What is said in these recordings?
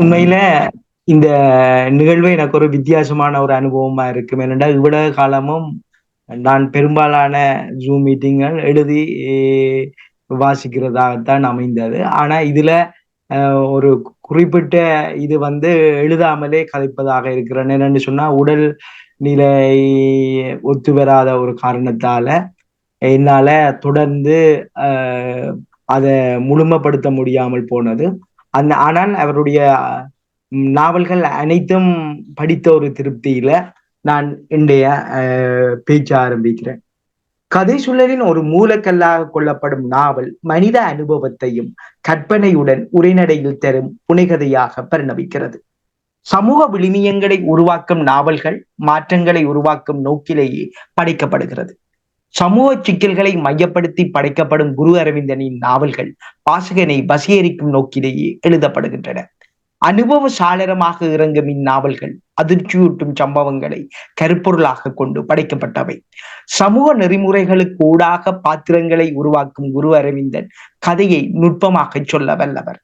உண்மையில இந்த நிகழ்வு எனக்கு ஒரு வித்தியாசமான ஒரு அனுபவமா இருக்கும் ஏனென்றால் இவ்வளவு காலமும் நான் பெரும்பாலான ஜூம் மீட்டிங்கள் எழுதி வாசிக்கிறதாகத்தான் அமைந்தது. ஆனா இதுல ஒரு குறிப்பிட்ட இது வந்து எழுதாமலே கதைப்பதாக இருக்கிறேன். என்னன்னு சொன்னா உடல் நிலை ஒத்து வராத ஒரு காரணத்தால என்னால தொடர்ந்து அதை முழுமைப்படுத்த முடியாமல் போனது. அந்த ஆனால் அவருடைய நாவல்கள் அனைத்தும் படித்த ஒரு திருப்தியில நான் இன்றைய பேச்ச ஆரம்பிக்கிறேன். கதை சுழலின் ஒரு மூலக்கல்லாக கொள்ளப்படும் நாவல் மனித அனுபவத்தையும் கற்பனையுடன் உரைநடையில் தரும் புனைகதையாக பரிணமிக்கிறது. சமூக விளிமியங்களை உருவாக்கும் நாவல்கள் மாற்றங்களை உருவாக்கும் நோக்கிலேயே படைக்கப்படுகிறது. சமூக சிக்கல்களை மையப்படுத்தி படைக்கப்படும் குரு அரவிந்தனின் நாவல்கள் வாசகனை வசீகரிக்கும் நோக்கிலேயே எழுதப்படுகின்றன. அனுபவ சாளரமாக இறங்கும் இந்நாவல்கள் அதிர்ச்சியூட்டும் சம்பவங்களை கருப்பொருளாக கொண்டு படைக்கப்பட்டவை. சமூக நெறிமுறைகளுக்கு ஊடாக பாத்திரங்களை உருவாக்கும் குரு அரவிந்தன் கதையை நுட்பமாக சொல்ல வல்லவர்.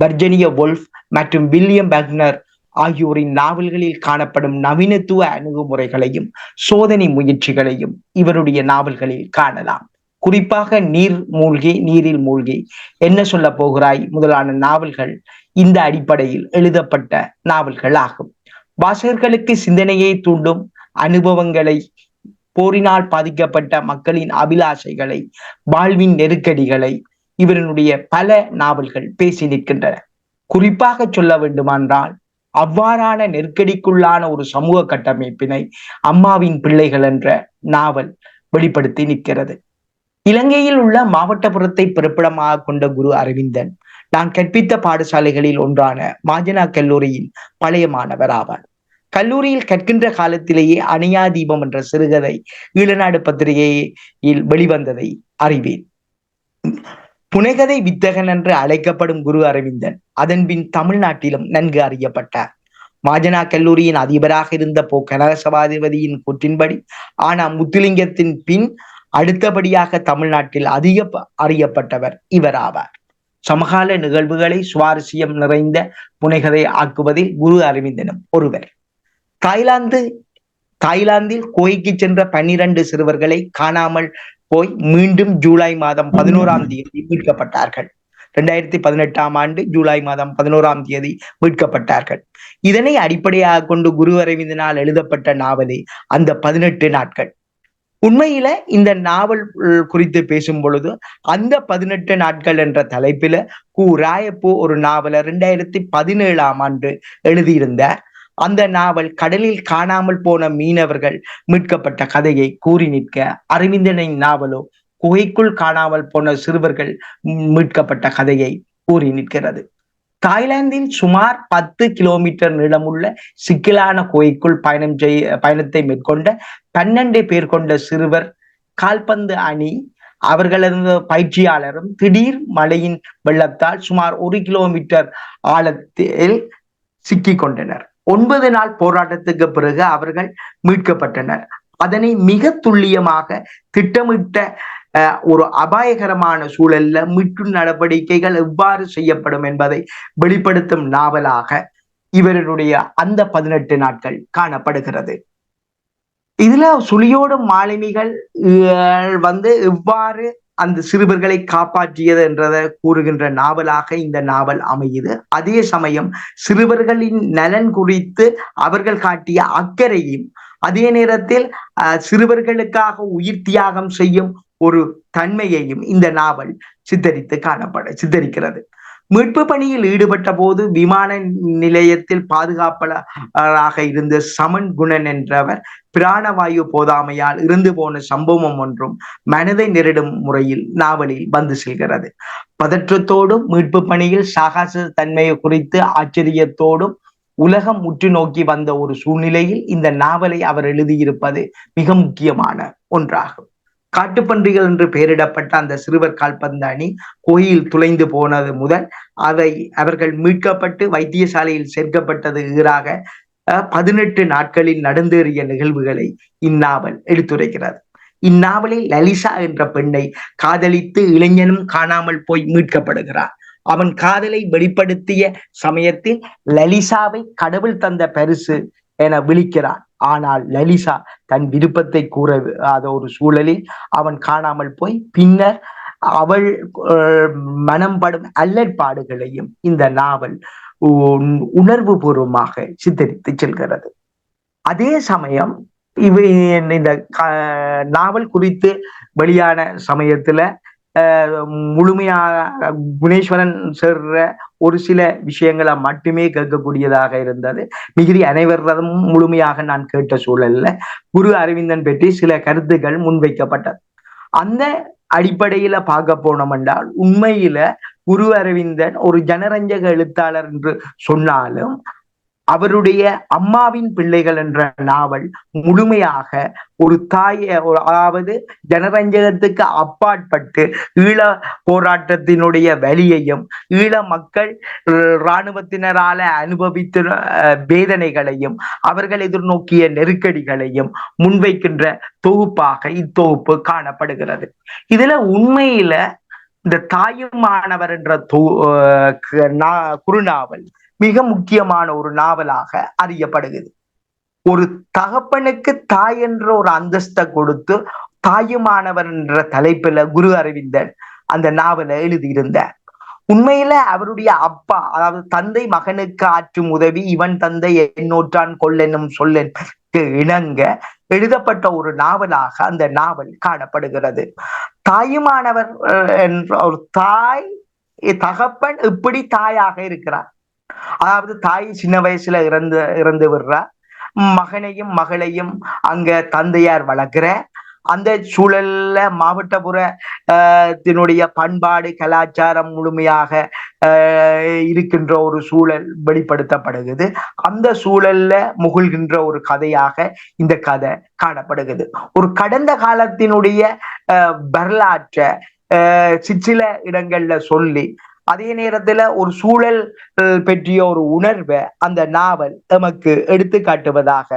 வர்ஜனிய வொல்ஃப் மற்றும் வில்லியம் பேக்னர் ஆகியோரின் நாவல்களில் காணப்படும் நவீனத்துவ அணுகுமுறைகளையும் சோதனை முயற்சிகளையும் இவருடைய நாவல்களில் காணலாம். குறிப்பாக நீர் மூழ்கி நீரில் மூழ்கி. என்ன சொல்ல போகிறாய்? முதலான நாவல்கள் இந்த அடிப்படையில் எழுதப்பட்ட நாவல்கள் ஆகும் வாசகர்களுக்கு சிந்தனையை தூண்டும் அனுபவங்களை போரினால் பாதிக்கப்பட்ட மக்களின் அபிலாஷைகளை வாழ்வின் நெருக்கடிகளை இவரனுடைய பல நாவல்கள் பேசி நிற்கின்றன. குறிப்பாக சொல்ல வேண்டுமென்றால் அவ்வாறான நெருக்கடிக்குள்ளான ஒரு சமூக கட்டமைப்பினை அம்மாவின் பிள்ளைகள் என்ற நாவல் வெளிப்படுத்தி நிற்கிறது. இலங்கையில் உள்ள மாவட்டபுரத்தை பிறப்பிடமாக கொண்ட குரு அரவிந்தன் நான் கற்பித்த பாடசாலைகளில் ஒன்றான மாஜனா கல்லூரியின் பழைய மாணவர் ஆவார். கல்லூரியில் கற்கின்ற காலத்திலேயே அணியா தீபம் என்ற சிறுகதை ஈழநாடு பத்திரிகையில் வெளிவந்ததை அறிவேன். புனைகதை வித்தகன் என்று அழைக்கப்படும் குரு அரவிந்தன் அதன் பின் தமிழ்நாட்டிலும் நன்கு அறியப்பட்டார். மாஜனா கல்லூரியின் அதிபராக இருந்த போ கனகசபாதிபதியின் கூற்றின்படி ஆனா முத்துலிங்கத்தின் பின் அடுத்தபடியாக தமிழ்நாட்டில் அதிக அறியப்பட்டவர் இவர் ஆவார். சமகால நிகழ்வுகளை சுவாரஸ்யம் நிறைந்த புனைகதை ஆக்குவதில் குரு அரவிந்தனும் ஒருவர். தாய்லாந்து தாய்லாந்தில் கோய்க்கு சென்ற பன்னிரண்டு சிறுவர்களை காணாமல் போய் மீண்டும் ஜூலை மாதம் பதினோராம் தேதி மீட்கப்பட்டார்கள். இரண்டாயிரத்தி பதினெட்டாம் ஆண்டு ஜூலை மாதம் பதினோராம் தேதி மீட்கப்பட்டார்கள். இதனை அடிப்படையாக கொண்டு குரு அரவிந்தனால் எழுதப்பட்ட நாவலே அந்த பதினெட்டு நாட்கள். உண்மையில இந்த நாவல் குறித்து பேசும் பொழுது அந்த பதினெட்டு நாட்கள் என்ற தலைப்பில கு ராயப்பு ஒரு நாவலை ரெண்டாயிரத்தி பதினேழாம் ஆண்டு எழுதியிருந்தார். அந்த நாவல் கடலில் காணாமல் போன மீனவர்கள் மீட்கப்பட்ட கதையை கூறி நிற்க அரவிந்தனின் நாவலோ குகைக்குள் காணாமல் போன சிறுவர்கள் மீட்கப்பட்ட கதையை கூறி நிற்கிறது. தாய்லாந்தில் சுமார் பத்து கிலோமீட்டர் நீளமுள்ள சிக்கலான குகைக்குள் பயணம் செய்ய பயணத்தை மேற்கொண்ட பன்னெண்டு பேர் கொண்ட சிறுவர் கால்பந்து அணி அவர்களது பயிற்சியாளரும் திடீர் மழையின் வெள்ளத்தால் சுமார் ஒரு கிலோமீட்டர் ஆழத்தில் சிக்கிக் கொண்டனர். ஒன்பது நாள் போராட்டத்துக்கு பிறகு அவர்கள் மீட்கப்பட்டனர். அதனை மிக துல்லியமாக திட்டமிட்ட ஒரு அபாயகரமான சூழல்ல மீட்பு நடவடிக்கைகள் எவ்வாறு செய்யப்படும் என்பதை வெளிப்படுத்தும் நாவலாக இவருடைய அந்த பதினெட்டு நாட்கள் காணப்படுகிறது. இதுல சுழியோடும் மாலுமிகள் வந்து எவ்வாறு அந்த சிறுவர்களை காப்பாற்றியது என்றதை கூறுகின்ற நாவலாக இந்த நாவல் அமையுது. அதே சமயம் சிறுவர்களின் நலன் குறித்து அவர்கள் காட்டிய அக்கறையும் அதே நேரத்தில் சிறுவர்களுக்காக உயிர் தியாகம் செய்யும் ஒரு தன்மையையும் இந்த நாவல் சித்தரித்து காணப்பட சித்தரிக்கிறது. மீட்பு பணியில் ஈடுபட்ட போது விமான நிலையத்தில் பாதுகாப்பாளராக இருந்த சமன் குணன் என்றவர் பிராணவாயு போதாமையால் இருந்து போன சம்பவம் ஒன்றும் மனதை நெருடும் முறையில் நாவலில் வந்து செல்கிறது. பதற்றத்தோடும் மீட்பு பணியில் சாகச தன்மையை குறித்து ஆச்சரியத்தோடும் உலகம் உற்று நோக்கி வந்த ஒரு சூழ்நிலையில் இந்த நாவலை அவர் எழுதியிருப்பது மிக முக்கியமான ஒன்றாகும். காட்டுப்பன்றிகள் என்று பெயரிடப்பட்ட அந்த சிறுவர் கால்பந்து அணி கோயில் துளைந்து போனது முதல் அவை அவர்கள் மீட்கப்பட்டு வைத்தியசாலையில் சேர்க்கப்பட்டது ஈராக பதினெட்டு நாட்களில் நடந்தேறிய நிகழ்வுகளை இந்நாவல் எடுத்துரைக்கிறது. இந்நாவலில் லலிசா என்ற பெண்ணை காதலித்து இளைஞனும் காணாமல் போய் மீட்கப்படுகிறார். அவன் காதலை வெளிப்படுத்திய சமயத்தில் லலிசாவை கடவுள் தந்த பரிசு என விழிக்கிறான் ஆனால் லலிசா தன் விருப்பத்தை கூற அத ஒரு சூழலில் அவன் காணாமல் போய் பின்னர் அவள் மனம் படும் அல்லற்பாடுகளையும் இந்த நாவல் உணர்வு பூர்வமாக சித்தரித்து செல்கிறது. அதே சமயம் இவை இந்த நாவல் குறித்து வெளியான சமயத்துல முழுமையாக குணேஸ்வரன் சேர்ற ஒரு சில விஷயங்களை மட்டுமே கேட்கக்கூடியதாக இருந்தது. மிகுதி அனைவரதும் முழுமையாக நான் கேட்ட சூழல்ல குரு அரவிந்தன் பற்றி சில கருத்துக்கள் முன்வைக்கப்பட்டது. அந்த அடிப்படையில பார்க்க போனோம் என்றால் உண்மையில குரு அரவிந்தன் ஒரு ஜனரஞ்சக எழுத்தாளர் என்று சொன்னாலும் அவருடைய அம்மாவின் பிள்ளைகள் என்ற நாவல் முழுமையாக ஒரு தாய அதாவது ஜனரஞ்சகத்துக்கு அப்பாற்பட்டு ஈழ போராட்டத்தினுடைய வலியையும் ஈழ மக்கள் இராணுவத்தினரால அனுபவித்த வேதனைகளையும் அவர்கள் எதிர்நோக்கிய நெருக்கடிகளையும் முன்வைக்கின்ற தொகுப்பாக இத்தொகுப்பு காணப்படுகிறது. இதுல உண்மையில இந்த தாயுமானவர் என்ற குறுநாவல் மிக முக்கியமான ஒரு நாவலாக அறியப்படுகிறது. ஒரு தகப்பனுக்கு தாய் என்ற ஒரு அந்தஸ்தை கொடுத்து தாயுமானவர் என்ற தலைப்புல குரு அரவிந்தன் அந்த நாவலை எழுதியிருந்தார். உண்மையில அவருடைய அப்பா அதாவது தந்தை மகனுக்கு ஆற்றும் உதவி இவன் தந்தை என்னோற்றான் கொள்ளென்னும் சொல்லெனுக்கு இணங்க எழுதப்பட்ட ஒரு நாவலாக அந்த நாவல் காணப்படுகிறது. தாயுமானவர் என்ற ஒரு தாய் தகப்பன் இப்படி தாயாக இருக்கிறார். அதாவது தாய் சின்ன வயசுல இறந்து இறந்து விடுறா. மகனையும் மகளையும் அங்க தந்தையார் வளர்க்கிற அந்த சூழல்ல மாவட்டபுரத்தினுடைய பண்பாடு கலாச்சாரம் முழுமையாக இருக்கின்ற ஒரு சூழல் வெளிப்படுத்தப்படுகிறது. அந்த சூழல்ல முகிழ்கின்ற ஒரு கதையாக இந்த கதை காணப்படுகிறது. ஒரு கடந்த காலத்தினுடைய வரலாற்றை சிற்சில இடங்கள்ல சொல்லி அதே நேரத்துல ஒரு சூழல் பற்றிய ஒரு உணர்வை அந்த நாவல் எமக்கு எடுத்து காட்டுவதாக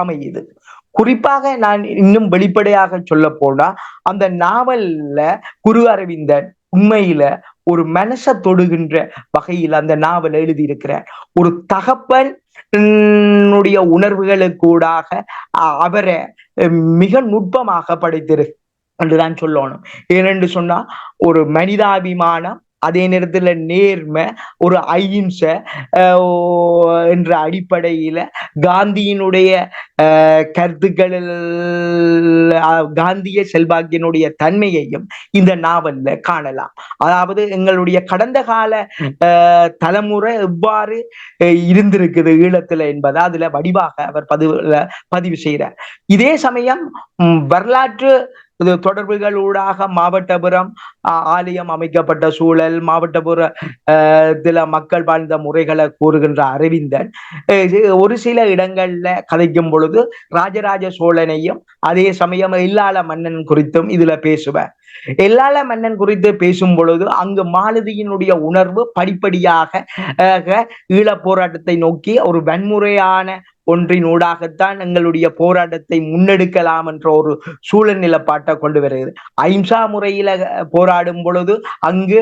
அமையுது. குறிப்பாக நான் இன்னும் வெளிப்படையாக சொல்ல போனா அந்த நாவல்ல குரு அரவிந்தன் உண்மையில ஒரு மனச தொடுகின்ற வகையில் அந்த நாவல் எழுதியிருக்கிற ஒரு தகப்பன் உணர்வுகளுக்கூடாக அவரை மிக நுட்பமாக படைத்திரு என்றுதான் சொல்லணும். ஏனென்று சொன்னா ஒரு மனிதாபிமானம் அதே நேரத்துல நேர்மை ஒரு அஹிம்சை என்ற அடிப்படையில காந்தியினுடைய கருத்துக்களில் காந்திய செல்வாக்கியனுடைய தன்மையையும் இந்த நாவல்ல காணலாம். அதாவது எங்களுடைய கடந்த கால தலைமுறை எவ்வாறு இருந்திருக்குது ஈழத்துல என்பதை அதுல வடிவாக அவர் பதிவு பதிவு செய்கிறார் இதே சமயம் வரலாற்று தொடர்புகளூடாக மாவட்டபுரம் ஆலயம் அமைக்கப்பட்ட சூழல் மாவட்டபுரத்துல மக்கள் வாழ்ந்த முறைகளை கூறுகின்ற அரவிந்தன் ஒரு சில இடங்கள்ல கதைக்கும் பொழுது ராஜராஜ சோழனையும் அதே சமயம் இல்லாத மன்னன் குறித்தும் இதுல பேசுவேன் எல்லால மன்னன் குறித்து பேசும் பொழுது அங்கு மாலதியினுடைய உணர்வு படிப்படியாக ஈழ போராட்டத்தை நோக்கி ஒரு வன்முறையான ஒன்றின் ஊடாகத்தான் எங்களுடைய போராட்டத்தை முன்னெடுக்கலாம் என்ற ஒரு சூழல் நிலப்பாட்டை கொண்டு வருகிறது. அஹிம்சா முறையில போராடும் பொழுது அங்கு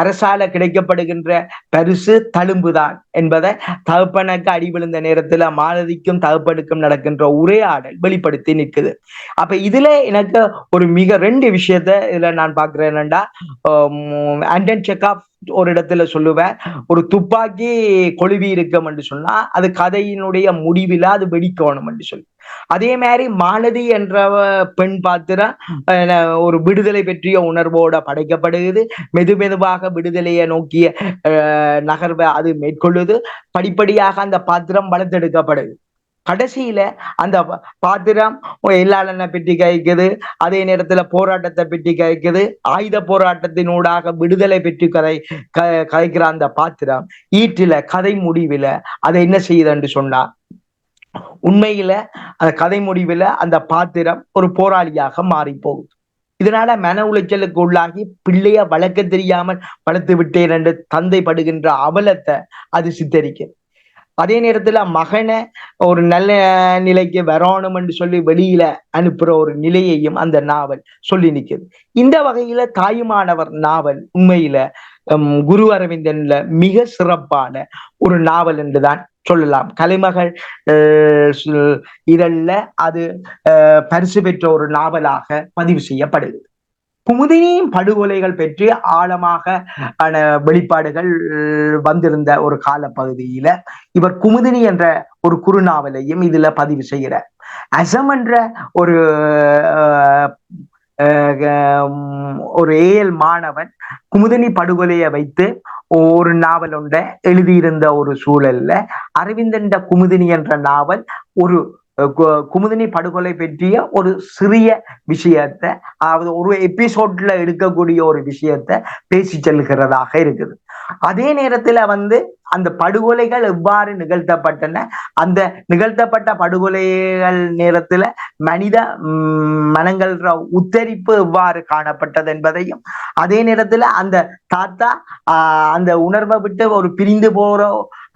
அரசால கிடைக்கப்படுகின்ற பரிசு தழும்புதான் என்பதை தகப்பனுக்கு அடி விழுந்த நேரத்துல மாலதிக்கும் தகப்பனுக்கும் நடக்கின்ற உரையாடல் வெளிப்படுத்தி நிற்குது. அப்ப இதுல எனக்கு ஒரு மிக ரெண்டு விஷயத்த இதுல நான் பாக்குறேன் என்னண்டா ஆண்டன் செக்காப் ஒரு இடத்துல சொல்லுவேன். ஒரு துப்பாக்கி கொழுவி இருக்கும் என்று சொன்னா அது கதையினுடைய முடிவில் அது வெடிக்கணும் என்று சொல்லி. அதே மாதிரி மாலதி என்ற பெண் பாத்திரம் ஒரு விடுதலை பற்றிய உணர்வோட படைக்கப்படுகிறது. மெது மெதுவாக விடுதலையை நோக்கிய நகர்வை அது மேற்கொள்ளுது. படிப்படியாக அந்த பாத்திரம் வளர்த்தெடுக்கப்படுது. கடைசியில அந்த பாத்திரம் எல்லாளனை பெட்டி கைக்குது அதே நேரத்துல போராட்டத்தை பெட்டி கைக்குது ஆயுத போராட்டத்தினூடாக விடுதலை பெற்று கதை கதைக்கிற அந்த பாத்திரம் ஈட்டில கதை முடிவில அதை என்ன செய்யுதுன்னு சொன்னா உண்மையில அந்த கதை முடிவுல அந்த பாத்திரம் ஒரு போராளியாக மாறி போகுது. இதனால மன உளைச்சலுக்கு உள்ளாகி பிள்ளைய வளர்க்க தெரியாமல் வளர்த்து விட்டேன் என்று தந்தை படுகின்ற அவலத்தை அது சித்தரிக்கும் அதே நேரத்துல மகனை ஒரு நல்ல நிலைக்கு வரணும்னு என்று சொல்லி வெளியில அனுப்புற ஒரு நிலையையும் அந்த நாவல் சொல்லி நிற்குது இந்த வகையில தாயுமானவர் நாவல் உண்மையில குரு அரவிந்தன்ல மிக சிறப்பான ஒரு நாவல் என்றுதான் சொல்லலாம். கலைமகள் இதழில் அது பரிசு பெற்ற ஒரு நாவலாக பதிவு செய்யப்படுது குமுதினியின் படுகொலைகள் பற்றி ஆழமாக வெளிப்பாடுகள் வந்திருந்த ஒரு கால பகுதியில இவர் குமுதினி என்ற ஒரு குறுநாவலையும் இதுல பதிவு செய்கிறார். அசம் என்ற ஒரு ஒரு ஏஎல் மாணவன் குமுதினி படுகொலையை வைத்து ஒரு நாவல் ஒன்றை எழுதியிருந்த ஒரு சூழல்ல அரவிந்தன் குமுதினி என்ற நாவல் ஒரு குமுதினி படுகொலை பற்றிய ஒரு சிறிய விஷயத்த அதாவது ஒரு எபிசோட்ல எடுக்கக்கூடிய ஒரு விஷயத்த பேசி செல்கிறதாக இருக்குது. அதே நேரத்துல வந்து அந்த படுகொலைகள் எவ்வாறு நிகழ்த்தப்பட்டன? அந்த நிகழ்த்தப்பட்ட படுகொலைகள் நேரத்துல மனித மனங்கள் உத்தரிப்பு எவ்வாறு காணப்பட்டது என்பதையும் அதே நேரத்துல அந்த தாத்தா அந்த உணர்வை விட்டு ஒரு பிரிந்து போற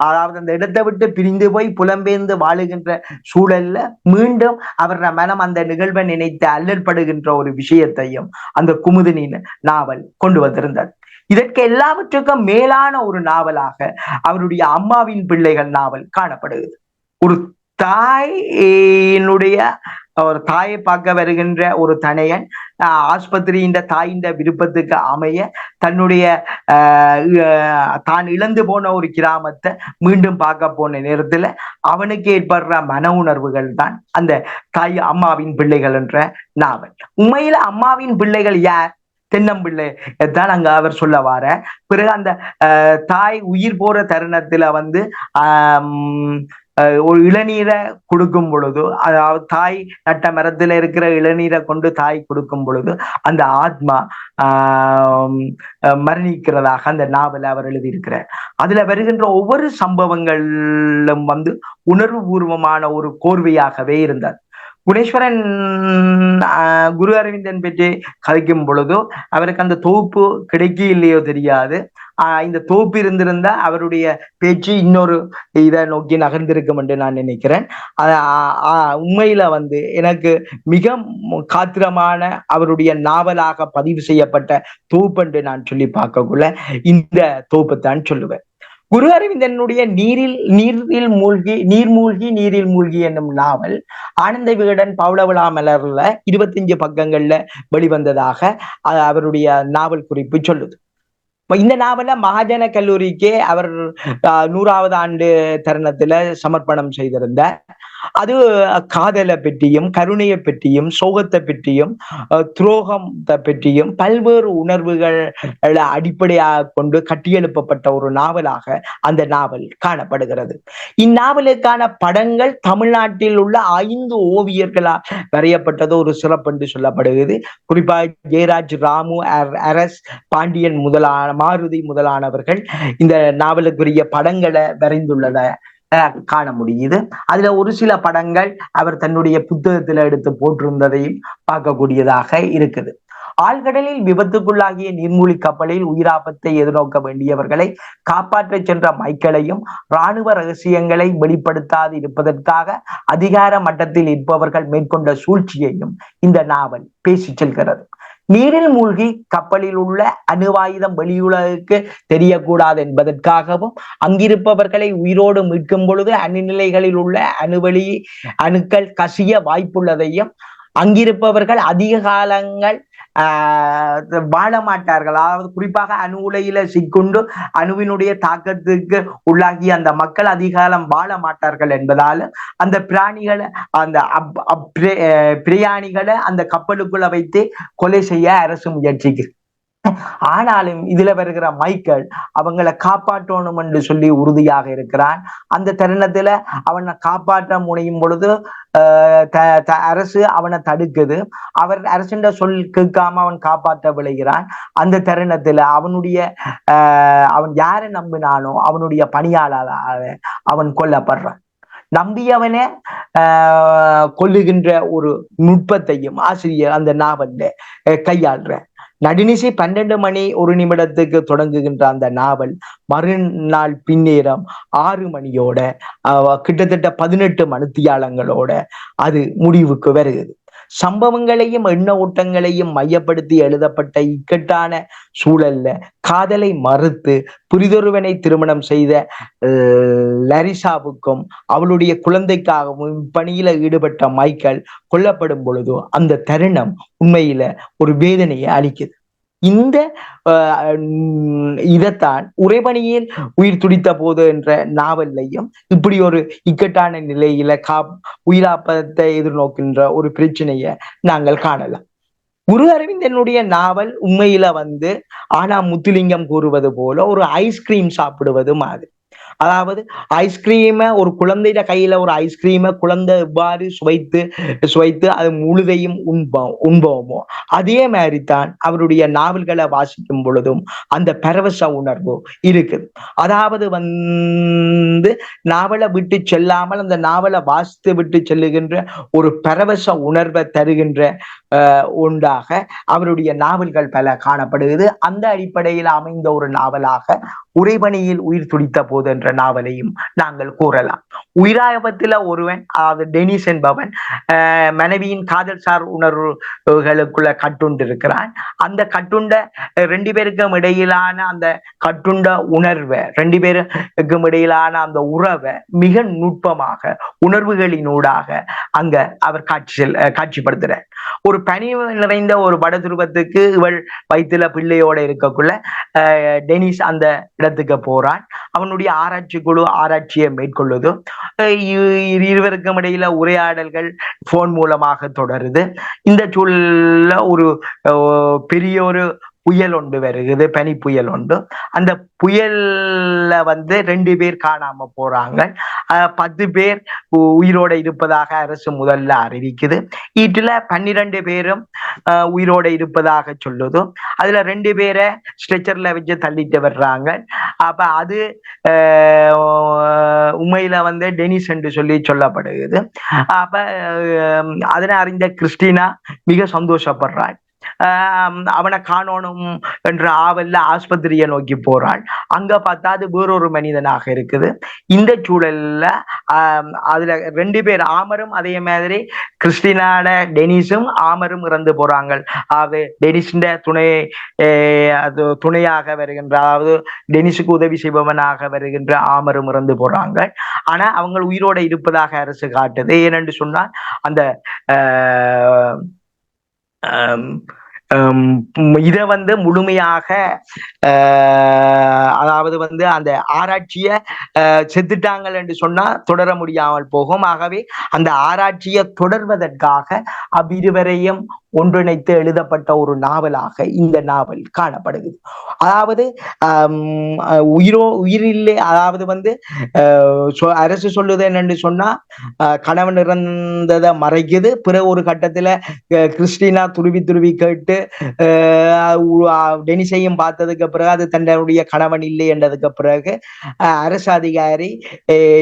அதாவது அந்த இடத்தை விட்டு பிரிந்து போய் புலம்பெயர்ந்து வாழுகின்ற சூழல்ல மீண்டும் அவர மனம் அந்த நிகழ்வை நினைத்து அல்லற்படுகின்ற ஒரு விஷயத்தையும் அந்த குமுதினின் நாவல் கொண்டு வந்திருந்தது. இதற்கு எல்லாவற்றுக்கும் மேலான ஒரு நாவலாக அவருடைய அம்மாவின் பிள்ளைகள் நாவல் காணப்படுகிறது. ஒரு தாயினுடைய ஒரு தாயை பார்க்க வருகின்ற ஒரு தனையன் ஆஸ்பத்திரியின் தாயின் விருப்பத்துக்கு அமைய தன்னுடைய தான் இழந்து போன ஒரு கிராமத்தை மீண்டும் பார்க்க போன நேரத்துல அவனுக்கு ஏற்படுற மன உணர்வுகள் தான் அந்த தாய் அம்மாவின் பிள்ளைகள் என்ற நாவல். உண்மையில அம்மாவின் பிள்ளைகள் யார்? தென்னம்பிள்ளை தான் அங்க அவர் சொல்ல வார. பிறகு அந்த தாய் உயிர் போற தருணத்துல வந்து ஆஹ் ஒரு இளநீரை கொடுக்கும் பொழுது தாய் நட்ட மரத்துல இருக்கிற இளநீரை கொண்டு தாய் கொடுக்கும் பொழுது அந்த ஆத்மா ஆஹ் மரணிக்கிறதாக அந்த நாவல அவர் எழுதியிருக்கிறார். அதுல வருகின்ற ஒவ்வொரு சம்பவங்களும் வந்து உணர்வு பூர்வமான ஒரு கோர்வையாகவே இருந்தார் குணேஸ்வரன் குரு அரவிந்தன் பற்றி கதைக்கும் பொழுதோ அவருக்கு அந்த தொகுப்பு கிடைக்க இல்லையோ தெரியாது. இந்த தொகுப்பு இருந்திருந்தா அவருடைய பேச்சு இன்னொரு இதை நோக்கி நகர்ந்திருக்கும் என்று நான் நினைக்கிறேன். உண்மையில வந்து எனக்கு மிக காத்திரமான அவருடைய நாவலாக பதிவு செய்யப்பட்ட தொகுப்பு என்று நான் சொல்லி பார்க்கக்குள்ள இந்த தொகுப்பு தான் சொல்லுவேன். குரு அரவிந்தனுடைய நீரில் நீரில் மூழ்கி நீர் மூழ்கி நீரில் மூழ்கி என்னும் நாவல் ஆனந்த விகடன் பவளவிழா மலர்ல இருபத்தஞ்சு பக்கங்கள்ல வெளிவந்ததாக அவருடைய நாவல் குறிப்பு சொல்லுது. இந்த நாவல மகாஜன கல்லூரிக்கே அவர் நூறாவது ஆண்டு தருணத்துல சமர்ப்பணம் செய்திருந்த அது காதலை பற்றியும் கருணையை பற்றியும் சோகத்தை பற்றியும் துரோகத்தை பற்றியும் பல்வேறு உணர்வுகளை அடிப்படையாக கொண்டு கட்டியெழுப்பப்பட்ட ஒரு நாவலாக அந்த நாவல் காணப்படுகிறது. இந்நாவலுக்கான படங்கள் தமிழ்நாட்டில் உள்ள ஐந்து ஓவியர்களால் வரையப்பட்டது ஒரு சிறப்பு என்று சொல்லப்படுகிறது. குறிப்பாக ஜெயராஜ் ராமு அரஸ் பாண்டியன் முதலான மாருதி முதலானவர்கள் இந்த நாவலுக்குரிய படங்களை வரைந்துள்ளன காண முடியுது. அதுல ஒரு சில படங்கள் அவர் தன்னுடைய புத்தகத்துல எடுத்து போட்டிருந்ததையும் பார்க்கக்கூடியதாக இருக்குது. ஆழ்கடலில் விபத்துக்குள்ளாகிய நீர்மூழ்கி கப்பலில் உயிராபத்தை எதிர்நோக்க வேண்டியவர்களை காப்பாற்றச் சென்ற மைக்கேலையும் இராணுவ ரகசியங்களை வெளிப்படுத்தாது இருப்பதற்காக அதிகார மட்டத்தில் இருப்பவர்கள் மேற்கொண்ட சூழ்ச்சியையும் இந்த நாவல் பேசி செல்கிறது. நீரில் மூழ்கி கப்பலில் உள்ள அணுவாயுதம் வெளியுலகுக்கு தெரியக்கூடாது என்பதற்காகவும் அங்கிருப்பவர்களை உயிரோடு மீட்கும் பொழுது அணுநிலைகளில் உள்ள அணுவெளி அணுக்கள் கசிய வாய்ப்புள்ளதையும் அங்கிருப்பவர்கள் அதிக காலங்கள் வாழ மாட்டார்கள். அதாவது குறிப்பாக அணு உலையில சிக்கொண்டு அணுவினுடைய தாக்கத்துக்கு உள்ளாகி அந்த மக்கள் அதிகாலம் வாழ மாட்டார்கள் என்பதால அந்த பிராணிகளை அந்த பிரயாணிகளை அந்த கப்பலுக்குள்ள வைத்து கொலை செய்ய அரசு முயற்சிக்கு ஆனாலும் இதுல வருகிற மைக்கேல் அவங்களை காப்பாற்றணும் என்று சொல்லி உறுதியாக இருக்கிறான். அந்த தருணத்துல அவனை காப்பாற்ற முனையும் பொழுது அரசு அவனை தடுக்குது. அவர் அரசுன்ற சொல் கேட்காம அவன் காப்பாற்ற விளைகிறான் அந்த தருணத்துல அவனுடைய அவன் யாரை நம்பினானோ அவனுடைய பணியாளராக அவன் கொல்லப்படுறான். நம்பியவனே கொல்லுகின்ற ஒரு நுட்பத்தையும் ஆசிரியர் அந்த நாவல்ல கையாள்ற நடுநிசை பன்னெண்டு மணி ஒரு நிமிடத்துக்கு தொடங்குகின்ற அந்த நாவல் மறுநாள் பின்னேரம் ஆறு மணியோட கிட்டத்தட்ட பதினெட்டு மணித்தியாலங்களோட அது முடிவுக்கு வருகிறது. சம்பவங்களையும் எண்ண ஓட்டங்களையும் மையப்படுத்தி எழுதப்பட்ட இக்கட்டான சூழல்ல காதலை மறுத்து புரிதொருவனை திருமணம் செய்த லரிசாவுக்கும் அவளுடைய குழந்தைக்காகவும் இப்பணியில ஈடுபட்ட மைக்கேல் கொல்லப்படும் பொழுதோ அந்த தருணம் உண்மையில ஒரு வேதனையை அளிக்குது. இந்த இதைத்தான் உறைபணியில் உயிர் துடித்த போது என்ற நாவல்லையும் இப்படி ஒரு இக்கட்டான நிலையில கா உயிராப்பத்தை எதிர்நோக்கின்ற ஒரு பிரச்சனையை நாங்கள் காணலாம். குரு அரவிந்தனுடைய நாவல் உண்மையில வந்து ஆனா முத்துலிங்கம் கூறுவது போல ஒரு ஐஸ்கிரீம் சாப்பிடுவது மாதிரி. அதாவது ஐஸ்கிரீமை ஒரு குழந்தையிட கையில ஒரு ஐஸ்கிரீமை குழந்தை எவ்வாறு சுவைத்து சுவைத்து அது முழுதையும் உண்போம் உண்போமோ அதே மாதிரி தான் அவருடைய நாவல்களை வாசிக்கும் பொழுதும் அந்த பரவச உணர்வு இருக்குது அதாவது வந்து நாவலை விட்டு செல்லாமல் அந்த நாவலை வாசித்து விட்டு செல்லுகின்ற ஒரு பரவச உணர்வை தருகின்ற ஒன்றாக அவருடைய நாவல்கள் பல காணப்படுகிறது. அந்த அடிப்படையில் அமைந்த ஒரு நாவலாக உறைபணியில் உயிர் துடித்த போது என்ற நாவலையும் நாங்கள் கூறலாம். உயிராயபத்துல ஒருவன் அதாவது டெனிஸ் என்பவன் மனைவியின் காதல் சார் உணர்வுகளுக்குள்ள கட்டுண்டு இருக்கிறான். அந்த கட்டுண்ட ரெண்டு பேருக்கும் இடையிலான அந்த கட்டுண்ட உணர்வை ரெண்டு பேருக்கும் இடையிலான அந்த உறவை மிக நுட்பமாக உணர்வுகளினூடாக அங்க அவர் காட்சி காட்சிப்படுத்துறார். ஒரு பனி நிறைந்த ஒரு வடதுருவத்துக்கு இவள் வயிற்றுல பிள்ளையோட இருக்கக்குள்ள டெனிஸ் அந்த இடத்துல இடத்துக்கு போறான். அவனுடைய ஆராய்ச்சி குழு ஆராய்ச்சியை மேற்கொள்ளுது. இருவருக்கும் இடையில உரையாடல்கள் போன் மூலமாக தொடருது. இந்த சூழல்ல ஒரு பெரிய ஒரு புயல் ஒன்று வருகிறது பனி புயல் ஒன்று. அந்த புயல்ல வந்து ரெண்டு பேர் காணாம போறாங்க. பத்து பேர் உயிரோட இருப்பதாக அரசு முதல்ல அறிவிக்குது. இதுல பன்னிரண்டு பேரும் உயிரோட இருப்பதாக சொல்லுது. அதுல ரெண்டு பேரை ஸ்ட்ரெச்சர்ல வச்சு தள்ளிட்டு வர்றாங்க. அப்ப அது உண்மையில வந்து டெனிஸ் என்று சொல்லி சொல்லப்படுகிறது. அப்ப அதனை அறிந்த கிறிஸ்டினா மிக சந்தோஷப்படுறாள் அவனை காணணும் என்ற ஆவல்ல ஆஸ்பத்திரியை நோக்கி போறாள். அங்க பார்த்தா அது வேறொரு மனிதனாக இருக்குது. இந்த சூழல்ல அதுல ரெண்டு பேர் ஆமரும் அதே மாதிரி கிறிஸ்டினான டெனிஸும் ஆமரும் இறந்து போறாங்க அது டெனிஸின் துணை அது துணையாக வருகின்ற அதாவது டெனிஸுக்கு உதவி செய்பவனாக வருகின்ற ஆமரும் இறந்து போறாங்க ஆனா அவங்க உயிரோட இருப்பதாக அரசு காட்டுது. ஏனென்று சொன்னால் அந்த இதை வந்து முழுமையாக அதாவது வந்து அந்த ஆராய்ச்சிய செத்துட்டாங்கள் என்று சொன்னா தொடர முடியாமல் போகும். ஆகவே அந்த ஆராய்ச்சியை தொடர்வதற்காக அவ்விருவரையும் ஒன்றிணைத்து எழுதப்பட்ட ஒரு நாவலாக இந்த நாவல் காணப்படுகிறது. அதாவது உயிரோ உயிரில்லை அதாவது வந்து அரசு சொல்லுது என்னன்னு சொன்னா கணவன் இறந்ததை மறைக்குது. பிற ஒரு கட்டத்துல கிறிஸ்டினா துருவி துருவி கேட்டு டெனிசையும் பார்த்ததுக்கு பிறகு அது தன்னுடைய கணவன் இல்லை என்றதுக்கு பிறகு அரசு அதிகாரி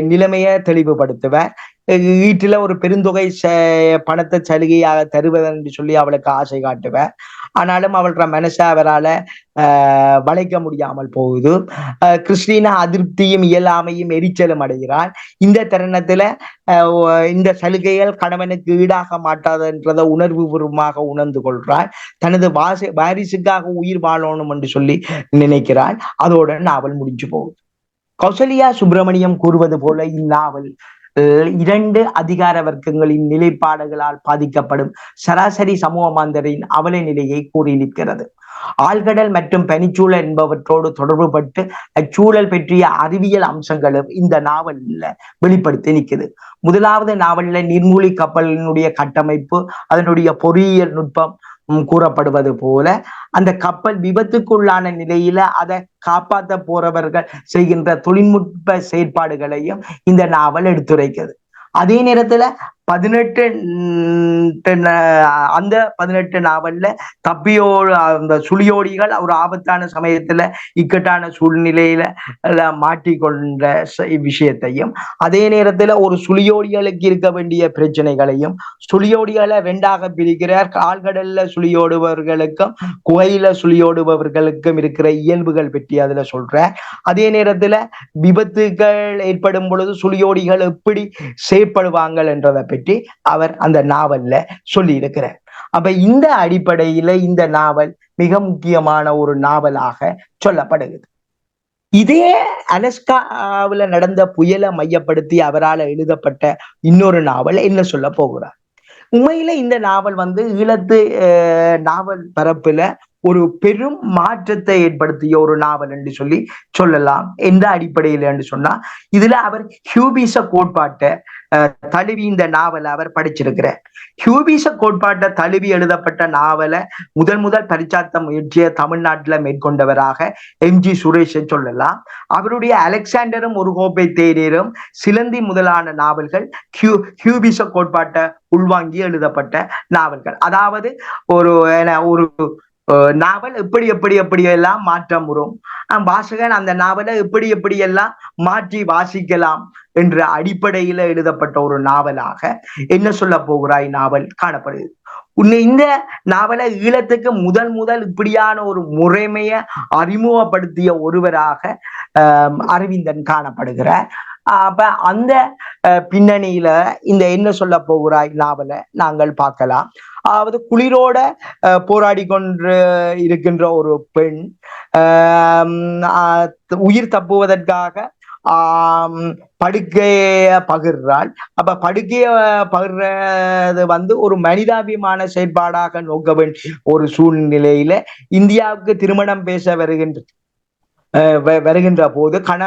நிலைமையை தெளிவுபடுத்துவார். வீட்டுல ஒரு பெருந்தொகை பணத்தை சலுகையாக தருவதென்று சொல்லி அவளுக்கு ஆசை காட்டுவேன். ஆனாலும் அவளோட மனசை அவரால் வளைக்க முடியாமல் போகுது. கிறிஸ்டினா அதிருப்தியும் இயலாமையும் எரிச்சலும் அடைகிறாள். இந்த தருணத்துல இந்த சலுகைகள் கணவனுக்கு ஈடாக மாட்டாதுன்றத உணர்வு பூர்வமாக உணர்ந்து கொள்கிறாள். தனது வாச வாரிசுக்காக உயிர் வாழணும் என்று சொல்லி நினைக்கிறாள். அதோட நாவல் முடிஞ்சு போகுது. கௌசல்யா சுப்பிரமணியம் கூறுவது போல இந்நாவல் இரண்டு அதிகார வர்க்கங்களின் நிலைப்பாடுகளால் பாதிக்கப்படும் சராசரி சமூக மாந்தரின் அவல நிலையை கூறி நிற்கிறது ஆழ்கடல் மற்றும் பனிச்சூழல் என்பவற்றோடு தொடர்புபட்டு அச்சூழல் பற்றிய அறிவியல் அம்சங்களும் இந்த நாவல்ல வெளிப்படுத்தி நிற்குது. முதலாவது நாவல்ல நீர்மூழ்கி கப்பலினுடைய கட்டமைப்பு அதனுடைய பொறியியல் நுட்பம் கூறப்படுவது போல அந்த கப்பல் விபத்துக்குள்ளான நிலையில அதை காப்பாற்ற போறவர்கள் செய்கின்ற தொழில்நுட்ப செயற்பாடுகளையும் இந்த நாவல் எடுத்துரைக்கிறது. அதே நேரத்துல பதினெட்டு அந்த பதினெட்டு நாவல்ல தப்பியோடு அந்த சுழியோடிகள் ஒரு ஆபத்தான சமயத்துல இக்கட்டான சூழ்நிலையில மாட்டிக்கொண்ட விஷயத்தையும் அதே நேரத்துல ஒரு சுழியோடிகளுக்கு இருக்க வேண்டிய பிரச்சனைகளையும் சுழியோடிகளை ரெண்டாக பிரிக்கிறார். கால்கடல்ல சுழியோடுபவர்களுக்கும் குகையில சுழியோடுபவர்களுக்கும் இருக்கிற இயல்புகள் பற்றி அதுல சொல்ற அதே நேரத்துல விபத்துகள் ஏற்படும் பொழுது சுழியோடிகள் எப்படி செயற்படுவாங்கள் என்றதை பற்றி அவர் அந்த நாவல்ல சொல்லி இருக்கிறார் அப்ப இந்த அடிப்படையில இந்த நாவல் மிக முக்கியமான ஒரு நாவலாக சொல்லப்படுகிறது. இதே அலஸ்காவில் நடந்த புயலை மையப்படுத்தி அவரால் எழுதப்பட்ட இன்னொரு நாவல் என்ன சொல்ல போகிறார்? உண்மையில இந்த நாவல் வந்து ஈழத்து நாவல் பரப்புல ஒரு பெரும் மாற்றத்தை ஏற்படுத்திய ஒரு நாவல் என்று சொல்லி சொல்லலாம். எந்த அடிப்படையில் என்று சொன்னா இதுல அவர் ஹியூபிச கோட்பாட்டை தழுவி இந்த நாவலை அவர் படிச்சிருக்கிறார். ஹியூபிச கோட்பாட்டை தழுவி எழுதப்பட்ட நாவலை முதல் முதல் பரிச்சாத்த முயற்சிய தமிழ்நாட்டுல மேற்கொண்டவராக எம் ஜி சுரேஷை சொல்லலாம். அவருடைய அலெக்சாண்டரும் ஒரு கோப்பை தேரீரும் சிலந்தி முதலான நாவல்கள் ஹியூ ஹியூபிச கோட்பாட்டை உள்வாங்கி எழுதப்பட்ட நாவல்கள். அதாவது ஒரு ஒரு நாவல் எப்படி எப்படி எப்படி எல்லாம் மாற்றம் வரும் வாசகன் அந்த நாவலை எப்படி எப்படி எல்லாம் மாற்றி வாசிக்கலாம் என்ற அடிப்படையில எழுதப்பட்ட ஒரு நாவலாக என்ன சொல்ல போகிறாய் நாவல் காணப்படுகிறது. உன்னை இந்த நாவலை ஈழத்துக்கு முதல் முதல் இப்படியான ஒரு முறைமைய அறிமுகப்படுத்திய ஒருவராக அரவிந்தன் காணப்படுகிறார். அப்ப அந்த பின்னணியில இந்த என்ன சொல்ல போகிறாய் நாவலை நாங்கள் பார்க்கலாம். அதாவது குளிரோட போராடி கொண்டு இருக்கின்ற ஒரு பெண் உயிர் தப்புவதற்காக ஆஹ் படுக்கைய பகிர்றாள். அப்ப படுக்கைய பகிர்றது வந்து ஒரு மனிதாபிமான செயற்பாடாக நோக்க வேண்டிய ஒரு சூழ்நிலையில இந்தியாவுக்கு திருமணம் பேச வருகின்ற வருகின்ற போது கண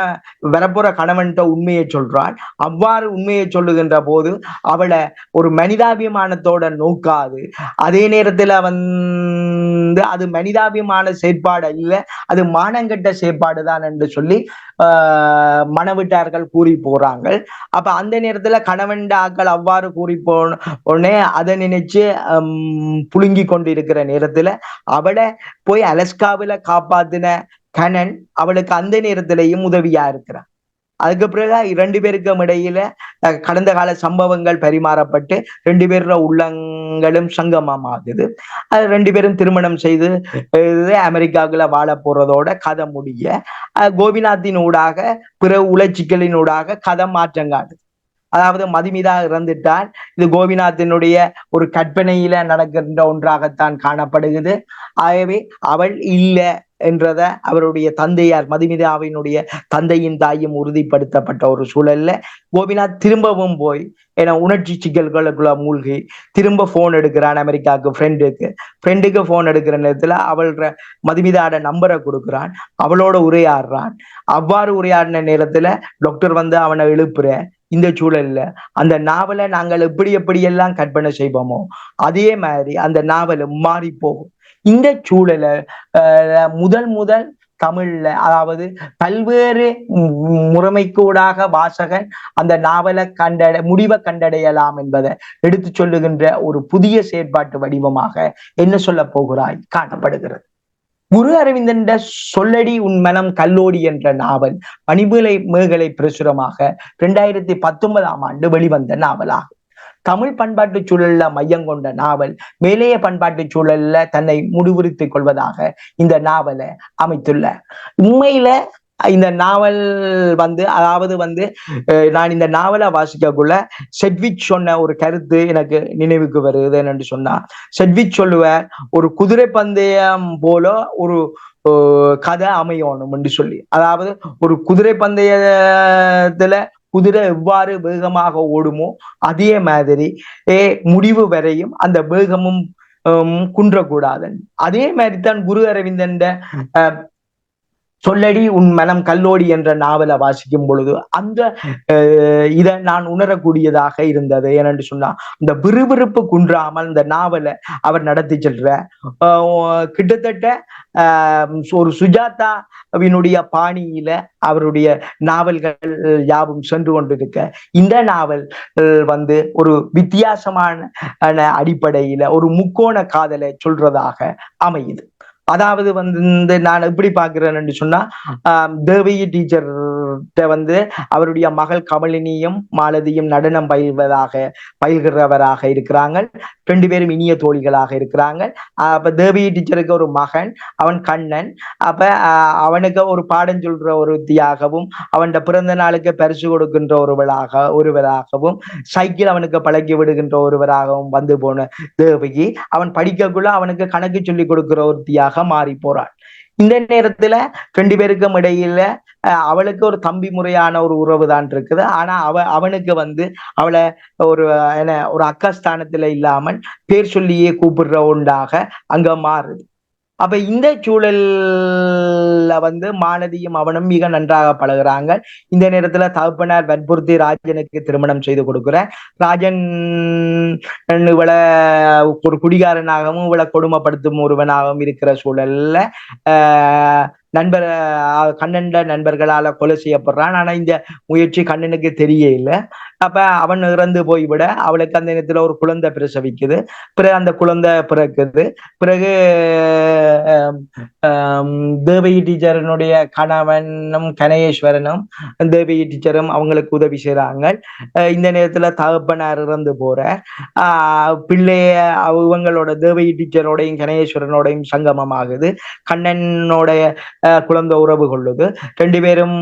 வரப்புற கணவன்கிட்ட உண்மையை சொல்றாள் அவ்வாறு உண்மையை சொல்லுகின்ற போது அவளை ஒரு மனிதாபிமானத்தோட நோக்காது. அதே நேரத்துல வந்து அது மனிதாபிமான செயற்பாடு இல்லை அது மானங்கட்ட செயற்பாடு தான் என்று சொல்லி ஆஹ் மனவிட்டார்கள் கூறி போறாங்க அப்ப அந்த நேரத்துல கணவன் ஆக்கள் அவ்வாறு கூறி போன உடனே அதை நினைச்சு புழுங்கி கொண்டிருக்கிற நேரத்துல அவளை போய் அலஸ்காவில காப்பாத்தின கனன் அவளுக்கு அந்த நேரத்திலையும் உதவியா இருக்கிறான். அதுக்கு பிறகு இரண்டு பேருக்கும் இடையில கடந்த கால சம்பவங்கள் பரிமாறப்பட்டு ரெண்டு பேரோட உள்ளங்களும் சங்கமமாகுது. அது ரெண்டு பேரும் திருமணம் செய்து அமெரிக்காவுக்குள்ள வாழ போறதோட கதை முடிய கோபிநாத்தின் ஊடாக பிற உளச்சிக்கலின் ஊடாக கதை மாற்றங்காட்டுது அதாவது மதுமிதா இறந்துட்டால் இது கோபிநாத்தினுடைய ஒரு கற்பனையில நடக்கின்ற ஒன்றாகத்தான் காணப்படுகிறது. ஆகவே அவள் இல்லை. என்றத அவருடைய தந்தையார் மதுமிதாவினுடைய தந்தையின் தாயும் உறுதிப்படுத்தப்பட்ட ஒரு சூழல்ல கோபிநாத் திரும்பவும் போய் ஏன்னா உணர்ச்சி சிக்கல்களுக்குள்ள மூழ்கி திரும்ப போன் எடுக்கிறான் அமெரிக்காவுக்கு ஃப்ரெண்டுக்கு ஃப்ரெண்டுக்கு போன் எடுக்கிற நேரத்துல அவள் மதுமிதாட நம்பரை கொடுக்குறான் அவளோட உரையாடுறான். அவ்வாறு உரையாடின நேரத்துல டாக்டர் வந்து அவனை எழுப்புற இந்த சூழல்ல அந்த நாவலை நாங்கள் எப்படி எப்படி எல்லாம் கற்பனை செய்வோமோ அதே மாதிரி அந்த நாவலும் மாறி போகும் இந்த சூழல முதல் முதல் தமிழ்ல அதாவது பல்வேறு முறைமைக்கூடாக வாசகன் அந்த நாவலை கண்டட முடிவை கண்டடையலாம் என்பதை எடுத்து சொல்லுகின்ற ஒரு புதிய செயற்பாட்டு வடிவமாக என்ன சொல்ல போகிறாய்? காணப்படுகிறது குரு அரவிந்தன் சொல்லடி உன் மனம் கல்லோடி என்ற நாவல் பணிமேலை மேகலை பிரசுரமாக இரண்டாயிரத்தி பத்தொன்பதாம் ஆண்டு வெளிவந்த நாவலாகும். தமிழ் பண்பாட்டு சூழல்ல மையம் கொண்ட நாவல் மேலேய பண்பாட்டு சூழல்ல தன்னை முடிவுறுத்திக் கொள்வதாக இந்த நாவலை அமைத்துள்ள. உண்மையில இந்த நாவல் வந்து அதாவது வந்து நான் இந்த நாவலை வாசிக்கக்குள்ள செட்விக் சொன்ன ஒரு கருத்து எனக்கு நினைவுக்கு வருது என்னென்று சொன்னா செட்விக் சொல்லுவார் ஒரு குதிரை பந்தயம் போல ஒரு கதை அமையணும் என்று சொல்லி. அதாவது ஒரு குதிரை பந்தயத்துல குதிரை எவ்வாறு வேகமாக ஓடுமோ அதே மாதிரி ஏ முடிவு வரையும் அந்த வேகமும் குன்றக்கூடாதன் அதே மாதிரி தான் குரு அரவிந்தன் சொல்லடி உன் மனம் கல்லோடி என்ற நாவலை வாசிக்கும் பொழுது அந்த இதை நான் உணரக்கூடியதாக இருந்தது. ஏனென்று சொன்னா இந்த விறுவிறுப்பு குன்றாமல் இந்த நாவலை அவர் நடத்தி செல்ற கிட்டத்தட்ட ஒரு சுஜாதாவினுடைய பாணியில அவருடைய நாவல்கள் யாவும் சென்று கொண்டிருக்க இந்த நாவல் வந்து ஒரு வித்தியாசமான அடிப்படையில ஒரு முக்கோண காதலை சொல்றதாக அமையுது. அதாவது வந்து நான் எப்படி பாக்குறேன்னு சொன்னா தேவி டீச்சர்கிட்ட வந்து அவருடைய மகள் கமலினியும் மாலதியும் நடனம் பயில்வதாக பயில்கிறவராக இருக்கிறாங்க ரெண்டு பேரும் இனிய தோழிகளாக இருக்கிறாங்க. அப்ப தேவி டீச்சருக்கு ஒரு மகன் அவன் கண்ணன். அப்ப அவனுக்கு ஒரு பாடம் சொல்ற ஒரு வித்தியாகவும் அவன் பிறந்த நாளுக்கு பரிசு கொடுக்கின்ற ஒருவராக ஒருவராகவும் சைக்கிள் அவனுக்கு பழகி விடுகின்ற ஒருவராகவும் வந்து போன தேவகி அவன் படிக்கக்குள்ள அவனுக்கு கணக்கு சொல்லி கொடுக்கிற ஒருத்தியாக மாறி போறாள். இந்த நேரத்துல ரெண்டு பேருக்கும் இடையில அவளுக்கு ஒரு தம்பி முறையான ஒரு உறவு தான் இருக்குது. ஆனா அவ அவனுக்கு வந்து அவளை ஒரு என்ன ஒரு அக்கஸ்தானத்துல இல்லாமல் பேர் சொல்லியே கூப்பிடுற உண்டாக அங்க மாறுது. அப்ப இந்த சூழல்ல வந்து மாலதியும் அவனும் மிக நன்றாக பழகுறாங்க. இந்த நேரத்துல தகப்பனார் வற்புறுத்தி ராஜனுக்கு திருமணம் செய்து கொடுக்குற ராஜன் இவளை ஒரு குடிகாரனாகவும் இவளை கொடுமைப்படுத்தும் ஒருவனாகவும் இருக்கிற சூழல்ல ஆஹ் நண்பர் கண்ணன்ல நண்பர்களால கொலை செய்யப்படுறான். ஆனா இந்த முயற்சி கண்ணனுக்கு தெரிய இல்லை. அப்ப அவன் இறந்து போய்விட அவளுக்கு அந்த நேரத்துல ஒரு குழந்தை பிரசவிக்குது. பிறகு அந்த குழந்தை பிறக்குது. பிறகு தேவகி டீச்சரனுடைய கணவனும் கணேஸ்வரனும் தேவகி டீச்சரும் அவங்களுக்கு உதவி செய்யறாங்க இந்த நேரத்துல தகப்பனார் இறந்து போற ஆஹ் பிள்ளைய இவங்களோட தேவகி டீச்சரோடையும் கணேஸ்வரனோடையும் சங்கமம் ஆகுது கண்ணனோடைய குழந்தை உறவு கொள்ளுது. ரெண்டு பேரும்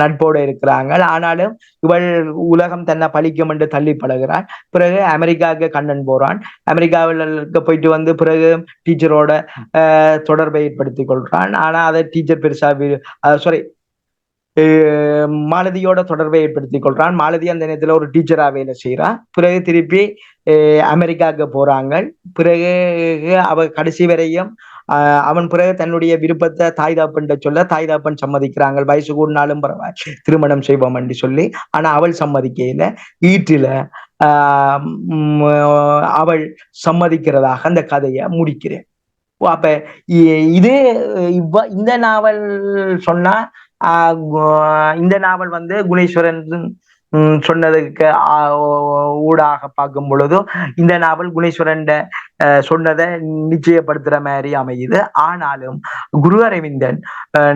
நட்போடு இருக்கிறாங்க. ஆனாலும் இவள் உலகம் தன்னை பழிக்கும் என்று தள்ளி பழகிறான். பிறகு அமெரிக்காவுக்கு கண்ணன் போறான். அமெரிக்காவில் போயிட்டு வந்து பிறகு டீச்சரோட தொடர்பை ஏற்படுத்திக் கொள்றான். ஆனா அதை டீச்சர் பெருசா சாரி மாலதியோட தொடர்பை ஏற்படுத்திக் கொள்றான். மாலதி அந்த நேரத்துல ஒரு டீச்சரா வேலை செய்யறான் பிறகு திருப்பி அமெரிக்காவுக்கு போறாங்க. பிறகு அவ கடைசி வரையும் அவன் பிறகு தன்னுடைய விருப்பத்தை தாய் தாப்பன் சொல்ல தாய் தாப்பன் சம்மதிக்கிறாங்க. வயசு கூடினாலும் பரவாயில்ல. திருமணம் செய்வோம் என்று சொல்லி ஆனா அவள் சம்மதிக்கையில வீட்டில அவள் சம்மதிக்கிறதாக அந்த கதையை முடிக்கிறேன். அப்ப இது இவ்வ இந்த நாவல் சொன்னா இந்த நாவல் வந்து குணேஸ்வரன் சொன்னதுக்கு ஊடாக பார்க்கும் பொழுதும் இந்த நாவல் குணேஸ்வரன் சொன்னதை நிச்சயப்படுத்துற மாதிரி அமையுது. ஆனாலும் குரு அரவிந்தன்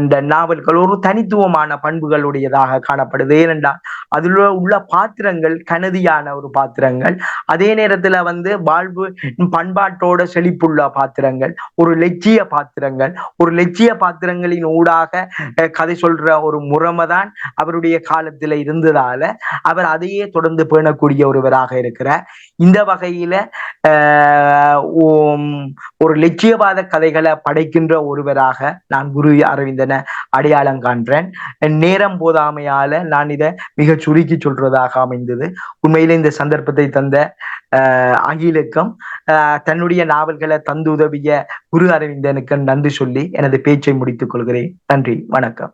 இந்த நாவல்கள் ஒரு தனித்துவமான பண்புகளுடையதாக காணப்படுது. ஏனென்றால் அதில் உள்ள பாத்திரங்கள் கனதியான ஒரு பாத்திரங்கள். அதே நேரத்துல வந்து வாழ்வு பண்பாட்டோட செழிப்புள்ள பாத்திரங்கள் ஒரு லட்சிய பாத்திரங்கள். ஒரு லட்சிய பாத்திரங்களின் ஊடாக கதை சொல்ற ஒரு முறைமை தான் அவருடைய காலத்துல இருந்ததால அவர் அதையே தொடர்ந்து பேணக்கூடிய ஒருவராக இருக்கிறார். இந்த வகையில ஒரு லட்சியவாத கதைகளை படைக்கின்ற ஒருவராக நான் குரு அரவிந்தனை அடையாளம் காண்றேன். நேரம் போதாமையால நான் இதை மிக சுருக்கி சொல்றதாக அமைந்தது. உண்மையில இந்த சந்தர்ப்பத்தை தந்த அகிலுக்கும் தன்னுடைய நாவல்களை தந்து உதவிய குரு அரவிந்தனுக்கு நன்றி சொல்லி எனது பேச்சை முடித்துக் கொள்கிறேன். நன்றி வணக்கம்.